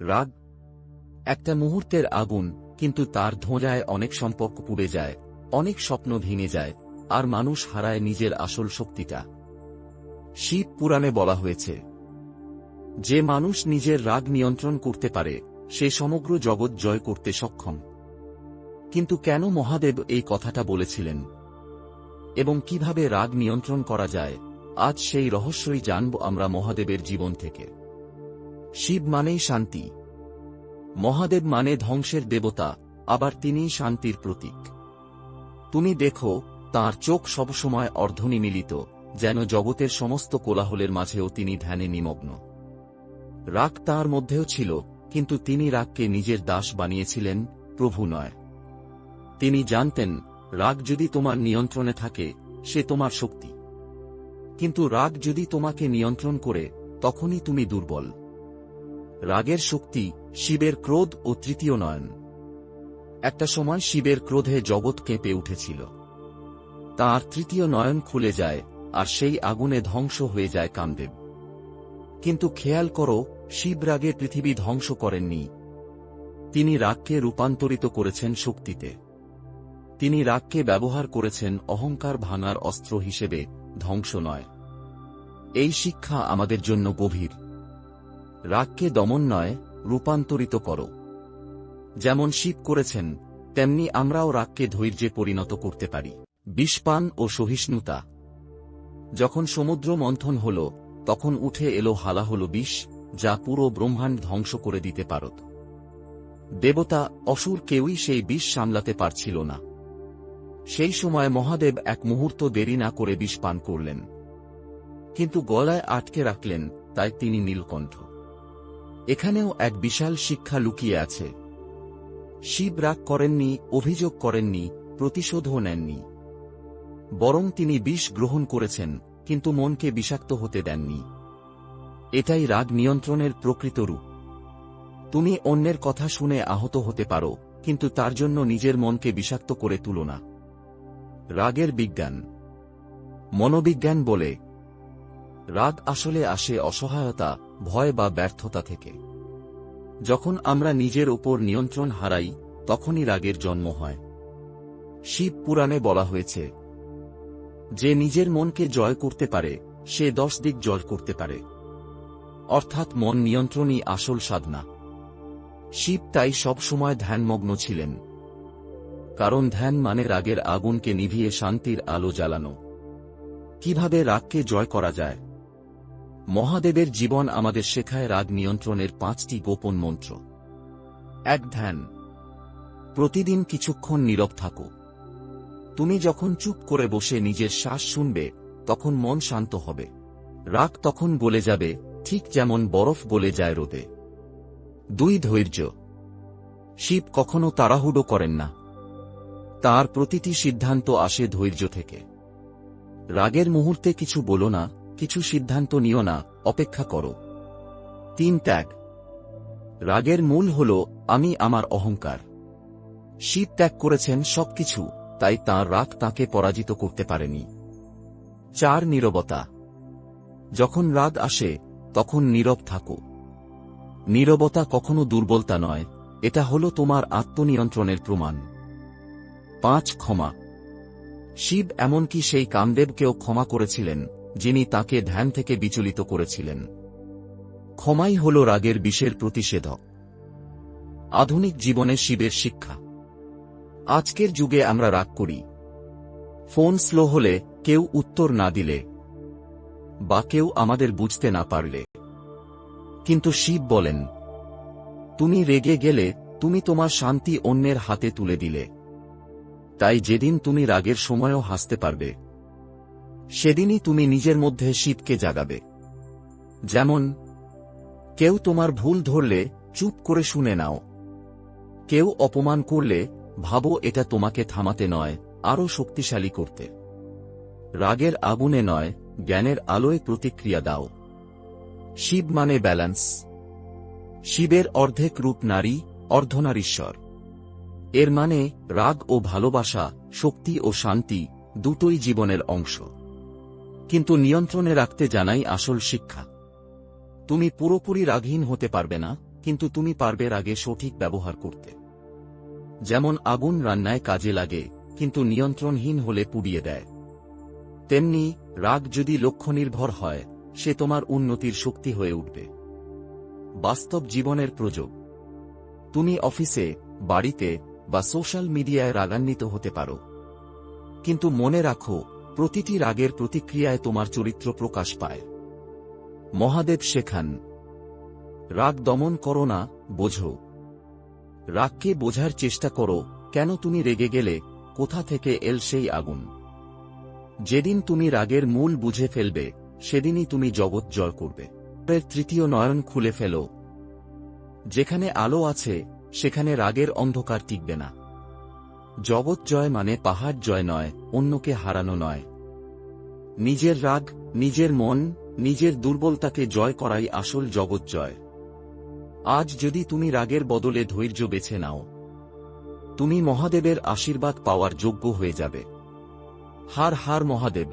রাগ? একটা মুহূর্তের আগুন, কিন্তু তার ধোঁজায় অনেক সম্পর্ক পুড়ে যায়, অনেক স্বপ্ন ভেঙে যায়, আর মানুষ হারায় নিজের আসল শক্তিটা। শিব পুরাণে বলা হয়েছে, যে মানুষ নিজের রাগ নিয়ন্ত্রণ করতে পারে, সে সমগ্র জগৎ জয় করতে সক্ষম। কিন্তু কেন মহাদেব এই কথাটা বলেছিলেন? এবং কীভাবে রাগ নিয়ন্ত্রণ করা যায়? আজ সেই রহস্যই জানব আমরা মহাদেবের জীবন থেকে। শিব মানেই শান্তি। মহাদেব মানে ধ্বংসের দেবতা, আবার তিনিই শান্তির প্রতীক। তুমি দেখো, তার চোখ সবসময় অর্ধনিমিলিত, যেন জগতের সমস্ত কোলাহলের মাঝেও তিনি ধ্যানে নিমগ্ন। রাগ তার মধ্যেও ছিল, কিন্তু তিনি রাগকে নিজের দাস বানিয়েছিলেন, প্রভু নয়। তিনি জানতেন, রাগ যদি তোমার নিয়ন্ত্রণে থাকে, সে তোমার শক্তি। কিন্তু রাগ যদি তোমাকে নিয়ন্ত্রণ করে, তখনই তুমি দুর্বল। রাগের শক্তি শিবের ক্রোধ ও তৃতীয় নয়ন। একটা সময় শিবের ক্রোধে জগৎ কেঁপে উঠেছিল। তার তৃতীয় নয়ন খুলে যায় আর সেই আগুনে ধ্বংস হয়ে যায় কামদেব। কিন্তু খেয়াল করো, শিব রাগে পৃথিবী ধ্বংস করেননি। তিনি রাগকে রূপান্তরিত করেছেন শক্তিতে। তিনি রাগকে ব্যবহার করেছেন অহংকার ভাঙার অস্ত্র হিসেবে ধ্বংস নয়। এই শিক্ষা আমাদের জন্য গভীর। রাগকে দমন নয় রূপান্তরিত করো। যেমন শিব করেছেন, তেমনি আমরাও রাগকে ধৈর্যে পরিণত করতে পারি। বিষপান ও সহিষ্ণুতা। যখন সমুদ্র মন্থন হল, তখন উঠে এলো হালাহল বিষ, যা পুরো ব্রহ্মাণ্ড ধ্বংস করে দিতে পারত। দেবতা, অসুর কেউই সেই বিষ সামলাতে পারছিল না। সেই সময় মহাদেব এক মুহূর্ত দেরি না করে বিষ পান করলেন। কিন্তু গলায় আটকে রাখলেন, তাই তিনি নীলকণ্ঠ। এখানেও এক বিশাল শিক্ষা লুকিয়ে আছে। শিব রাগ করেননি, অভিযোগ করেননি, প্রতিশোধও নেননি। বরং তিনি বিষ গ্রহণ করেছেন, কিন্তু মনকে বিষাক্ত হতে দেননি। এটাই রাগ নিয়ন্ত্রণের প্রকৃত রূপ। তুমি অন্যের কথা শুনে আহত হতে পারো, কিন্তু তার জন্য নিজের মনকে বিষাক্ত করে তুলো না। রাগের বিজ্ঞান। মনোবিজ্ঞান বলে রাগ আসলে আসে অসহায়তা, ভয় বা ব্যর্থতা থেকে। যখন আমরা নিজের ওপর নিয়ন্ত্রণ হারাই, তখনই রাগের জন্ম হয়। শিব পুরাণে বলা হয়েছে, যে নিজের মনকে জয় করতে পারে, সে দশ দিক জয় করতে পারে। অর্থাৎ মন নিয়ন্ত্রণই আসল সাধনা। শিব তাই সবসময় ধ্যানমগ্ন ছিলেন। কারণ ধ্যান মানে রাগের আগুনকে নিভিয়ে শান্তির আলো জ্বালানো। কীভাবে রাগকে জয় করা যায়? মহাদেবের জীবন আমাদের শেখায় রাগ নিয়ন্ত্রণের পাঁচটি গোপন মন্ত্র। এক ধ্যান। প্রতিদিন কিছুক্ষণ নীরব থাকো। তুমি যখন চুপ করে বসে নিজের শ্বাস শুনবে, তখন মন শান্ত হবে। রাগ তখন গলে যাবে, ঠিক যেমন বরফ গলে যায় রোদে। দুই ধৈর্য। শিব কখনো তাড়াহুড়ো করেন না। তার প্রতিটি সিদ্ধান্ত আসে ধৈর্য থেকে। রাগের মুহূর্তে কিছু বলো না কিছু সিদ্ধান্ত নিও না, অপেক্ষা করো। তিন ত্যাগ। রাগের মূল হল, আমি আমার অহংকার। শিব ত্যাগ করেছেন সবকিছু, তাই তাঁর রাগ তাকে পরাজিত করতে পারেনি। চার, নীরবতা। যখন রাগ আসে, তখন নীরব থাকো। নীরবতা কখনো দুর্বলতা নয়, এটা হল তোমার আত্মনিয়ন্ত্রণের প্রমাণ। পাঁচ, ক্ষমা। শিব এমনকি সেই কামদেবকেও ক্ষমা করেছিলেন যিনি তাকে ধ্যান থেকে বিচলিত করেছিলেন। ক্ষমাই হল রাগের বিষের প্রতিষেধক। আধুনিক জীবনে শিবের শিক্ষা। আজকের যুগে আমরা রাগ করি। ফোন স্লো হলে কেউ উত্তর না দিলে বা কেউ আমাদের বুঝতে না পারলে। কিন্তু শিব বলেন, তুমি রেগে গেলে তুমি তোমার শান্তি অন্যের হাতে তুলে দিলে। তাই যেদিন তুমি রাগের সময়ও হাসতে পারবে। সেদিনই তুমি নিজের মধ্যে শীতকে জাগাবে। যেমন, কেউ তোমার ভুল ধরলে চুপ করে শুনে নাও। কেউ অপমান করলে ভাবো এটা তোমাকে থামাতে নয়, আরও শক্তিশালী করতে। রাগের আগুনে নয়, জ্ঞানের আলোয় প্রতিক্রিয়া দাও। শিব মানে ব্যালেন্স। শিবের অর্ধেক রূপ নারী অর্ধনারীশ্বর এর মানে রাগ ও ভালোবাসা, শক্তি ও শান্তি দুটোই জীবনের অংশ। কিন্তু নিয়ন্ত্রণে রাখতে জানাই আসল শিক্ষা। তুমি পুরোপুরি রাগহীন হতে পারবে না, কিন্তু তুমি পারবে রাগে সঠিক ব্যবহার করতে। যেমন আগুন রান্নায় কাজে লাগে, কিন্তু নিয়ন্ত্রণহীন হলে পুড়িয়ে দেয়। তেমনি, রাগ যদি লক্ষ্য নির্ভর হয়, সে তোমার উন্নতির শক্তি হয়ে উঠবে। বাস্তব জীবনের প্রযোগ। তুমি অফিসে, বাড়িতে বা সোশ্যাল মিডিয়ায় রাগান্বিত হতে পারো। কিন্তু মনে রাখো প্রতিটি রাগের প্রতিক্রিয়ায় তোমার চরিত্র প্রকাশ পায়। মহাদেব শেখান, রাগ দমন করো না, বোঝো। রাগকে বোঝার চেষ্টা করো, কেন তুমি রেগে গেলে, কোথা থেকে এল সেই আগুন। যেদিন তুমি রাগের মূল বুঝে ফেলবে, সেদিনই তুমি জগৎ জয় করবে। তৃতীয় নয়ন খুলে ফেলো। যেখানে আলো আছে, সেখানে রাগের অন্ধকার টিকবে না। জগৎ জয় মানে পাহাড় জয় নয়, অন্যকে হারানো নয়। নিজের রাগ, নিজের মন, নিজের দুর্বলতাকে জয় করাই আসল জগৎ জয়। আজ যদি তুমি রাগের বদলে ধৈর্য বেছে নাও, তুমি মহাদেবের আশীর্বাদ পাওয়ার যোগ্য হয়ে যাবে। হার হার মহাদেব।